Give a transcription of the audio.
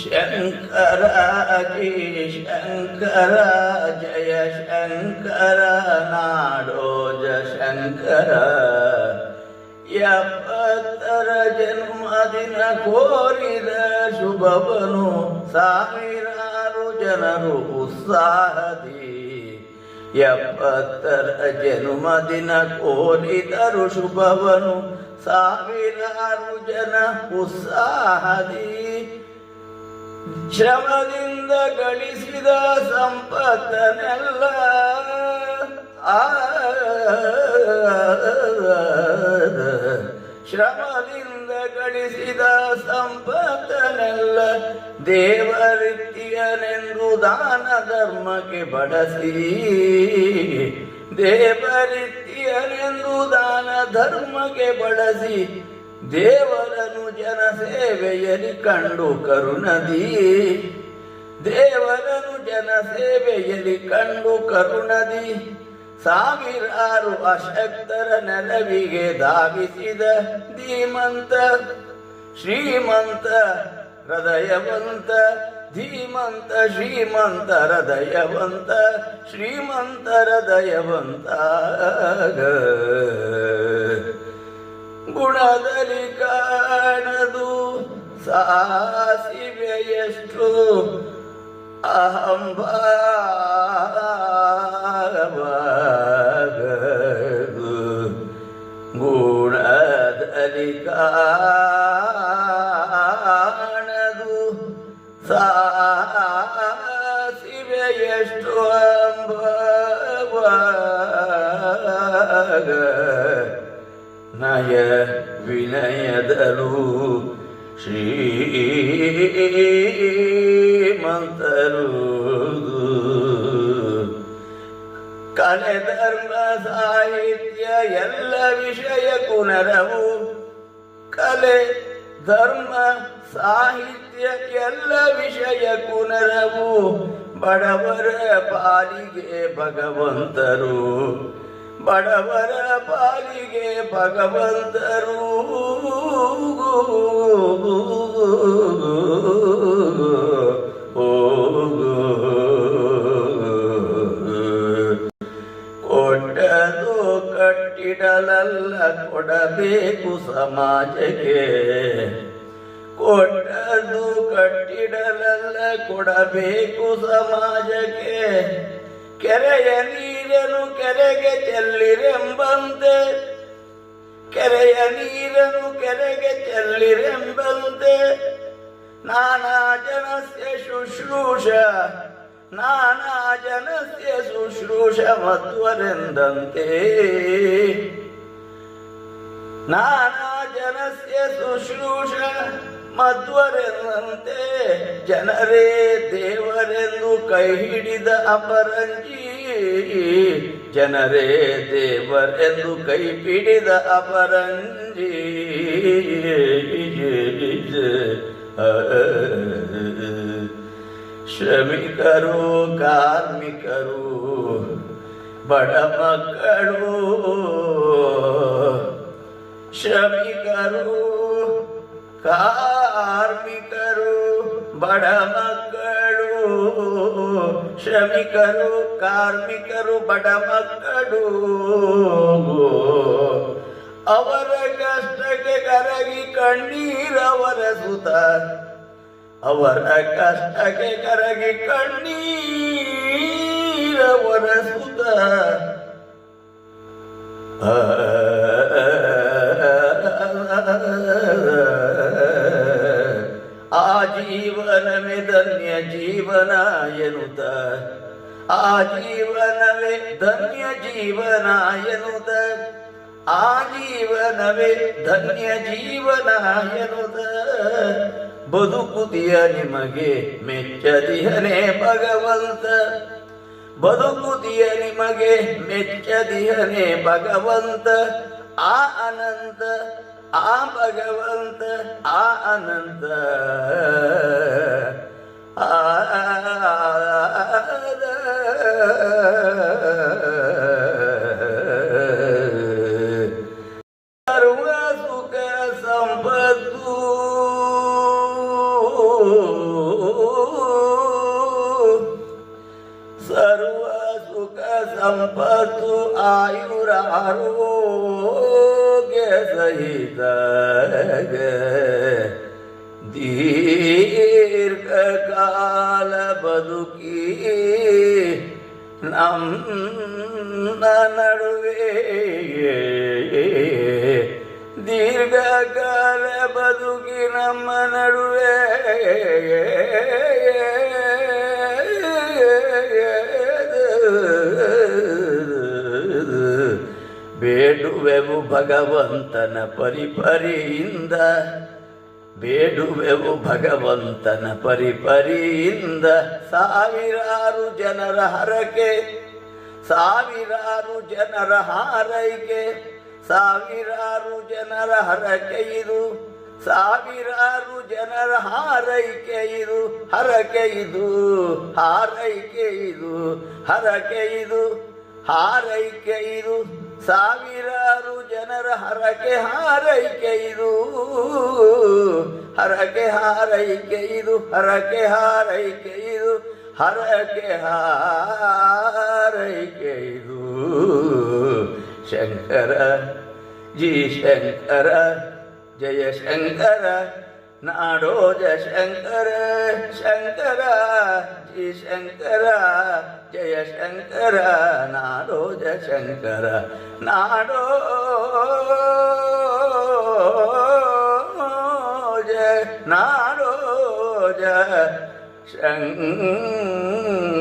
Shankara G Shankara ಜಯ ಶಂಕರ ನಾಡೋಜ ಶಂಕರ ಎಪ್ಪತ್ತರ ಜನ್ಮದಿನ ಕೋರಿದ ಶುಭವನು ಸಾವಿರಾರು ಜನರು ಉತ್ಸಾಹದಿ ಎಪ್ಪತ್ತರ ಜನ್ಮದಿನ ಕೋರಿದರು ಶುಭವನು ಸಾವಿರಾರು ಜನ ಉತ್ಸಾಹದಿ ಶ್ರಮದಿಂದ ಗಳಿಸಿದ ಸಂಪತ್ತನೆಲ್ಲ ಆ ಶ್ರಮದಿಂದ ಗಳಿಸಿದ ಸಂಪತ್ತನೆಲ್ಲ ದೇವರಿತ್ತಿಯನೆಂದು ದಾನ ಧರ್ಮಕ್ಕೆ ಬಡಸಿ ದೇವರಿತ್ತಿಯನೆಂದು ದಾನ ಧರ್ಮಕ್ಕೆ ಬಳಸಿ ದೇವರನು ಜನ ಸೇವೆಯಲ್ಲಿ ಕಂಡು ಕರುಣದಿ. ದೇವರನು ಜನ ಸೇವೆಯಲ್ಲಿ ಕಂಡು ಕರುಣದಿ. ಸಾವಿರಾರು ಅಶಕ್ತರ ನೆಲವಿಗೆ ಧಾವಿಸಿದ ಧೀಮಂತ, ಶ್ರೀಮಂತ, ಹೃದಯವಂತ, ಧೀಮಂತ, ಶ್ರೀಮಂತ, ಹೃದಯವಂತ ಶ್ರೀಮಂತ, ಹೃದಯವಂತ. ಗುಣದಲ್ಲಿ ಕಾಣದು ಸಾಸಿವೆಯಷ್ಟು ಅಹಂಭಾಗದು ಗುಣದಲ್ಲಿ ಕಾಣದು ಸಾಸಿವೆಯಷ್ಟು ಅಂಬಾಗ ನಯ ವಿನಯದಲು ಶ್ರೀಮಂತರು ಕಲೆ ಧರ್ಮ ಸಾಹಿತ್ಯ ಎಲ್ಲ ವಿಷಯ ಕುನರವು ಕಲೆ, ಧರ್ಮ, ಸಾಹಿತ್ಯ ಎಲ್ಲ ವಿಷಯ ಕುನರವು ಬಡವರ ಪಾಲಿಗೆ ಭಗವಂತರು. ಬಡವರ ಪಾಲಿಗೆ ಭಗವಂತರು. ಕೊಟ್ಟದು ಕಟ್ಟಿಡಲಲ್ಲ ಕೊಡಬೇಕು ಸಮಾಜಕ್ಕೆ. ಕೊಟ್ಟದು ಕಟ್ಟಿಡಲಲ್ಲ ಕೊಡಬೇಕು ಸಮಾಜಕ್ಕೆ. ಕೆರೆಯ ನೀರನ್ನು ಕೆರೆಗೆ ಚೆಲ್ಲಿರೆಂಬಂತೆ, ಕೆರೆಯ ನೀರನು ಕೆರೆಗೆ ಚೆಲ್ಲಿರೆಂಬಂತೆ, ನಾನಾ ಜನಸ್ಯ ಶುಶ್ರೂಷ, ನಾನಾ ಜನಸ್ಯ ಶುಶ್ರೂಷ ಮಧ್ವರೆಂದಂತೆ ನಾನಾ ಜನಸ್ಯ ಶುಶ್ರೂಷ ಮಧ್ವರೆಂದಂತೆ ಜನರೇ ದೇವರೆಂದು ಕೈ ಹಿಡಿದ ಅಪರಂಜಿ ಜನರೇ ದೇವರೆಂದು ಕೈ ಪಿಡಿದ ಅಪರಂಜಿ. ಶ್ರಮಿಕರು ಕಾರ್ಮಿಕರು ಬಡ ಮಕ್ಕಳು ಶ್ರಮಿಕರು ಕಾರ್ಮಿಕರು ಬಡ ಮಕ್ಕಳು ಶ್ರಮಿಕರು, ಕಾರ್ಮಿಕರು, ಬಡ ಮಕ್ಕಳು. ಅವರ ಕಷ್ಟಕ್ಕೆ ಕರಗಿ ಕಣ್ಣೀರವರ ಸುತ. ಅವರ ಕಷ್ಟಕ್ಕೆ ಕರಗಿ ಕಣ್ಣೀರವರ ಸುತ. ಆ ಜೀವನವೇ ಧನ್ಯ ಜೀವನ ಎನ್ನುತ್ತ. ಆ ಜೀವನವೇ ಧನ್ಯ ಜೀವನ ಎನ್ನುತ್ತ. ಆ ಜೀವನವೇ ಧನ್ಯ ಜೀವನ ಎನ್ನುತ್ತ. ಬದುಕುದಿಯ ನಿಮಗೆ ಮೆಚ್ಚದಿಹನೇ ಭಗವಂತ. ಬದುಕುದಿಯ ನಿಮಗೆ ಮೆಚ್ಚದಿಹನೇ ಭಗವಂತ. ಆ ಅನಂತ ಆ ಭಗವಂತ ಆ ಅನಂತ. ಆರೋಗ್ಯ ಸಹಿತ ದೀರ್ಘಕಾಲ ಬದುಕಿ ನಮ್ಮ ನಡುವೆ ದೀರ್ಘಕಾಲ ಬದುಕಿ ನಮ್ಮ ನಡುವೆ ಬೇಡುವೆವು ಭಗವಂತನ ಪರಿಪರಿಯಿಂದ. ಬೇಡುವೆವು ಭಗವಂತನ ಪರಿಪರಿಯಿಂದ. ಸಾವಿರಾರು ಜನರ ಹರಕೆ, ಸಾವಿರಾರು ಜನರ ಹಾರೈಕೆ, ಸಾವಿರಾರು ಜನರ ಹರಕೆ ಇದು, ಸಾವಿರಾರು ಜನರ ಹಾರೈಕೆ ಇದು, ಹರಕೆ ಇದು, ಹಾರೈಕೆ ಇದು, ಹರಕೆ ಇದು, ಹಾರೈಕೆ ಇದು. ಸಾವಿರಾರು ಜನರ ಹರಕೆ ಹಾರೈಕೆ ಇದು. ಹರಕೆ ಹಾರೈಕೆ ಇದು, ಹರಕೆ ಹಾರೈಕೆ ಇದು, ಹರಕೆ ಹಾರೈಕೆ ಇದು. ಶಂಕರ, ಜಿ ಶಂಕರ, ಜಯ ಶಂಕರ. ನಾಡೋಜ ಶಂಕರ ಶಂಕರ ಜಿ ಶಂಕರ ಜಯ ಶಂಕರ ನಾಡೋಜ ಶಂಕರ ನಾಡೋಜ ನಾಡೋಜ ಶಂಕರ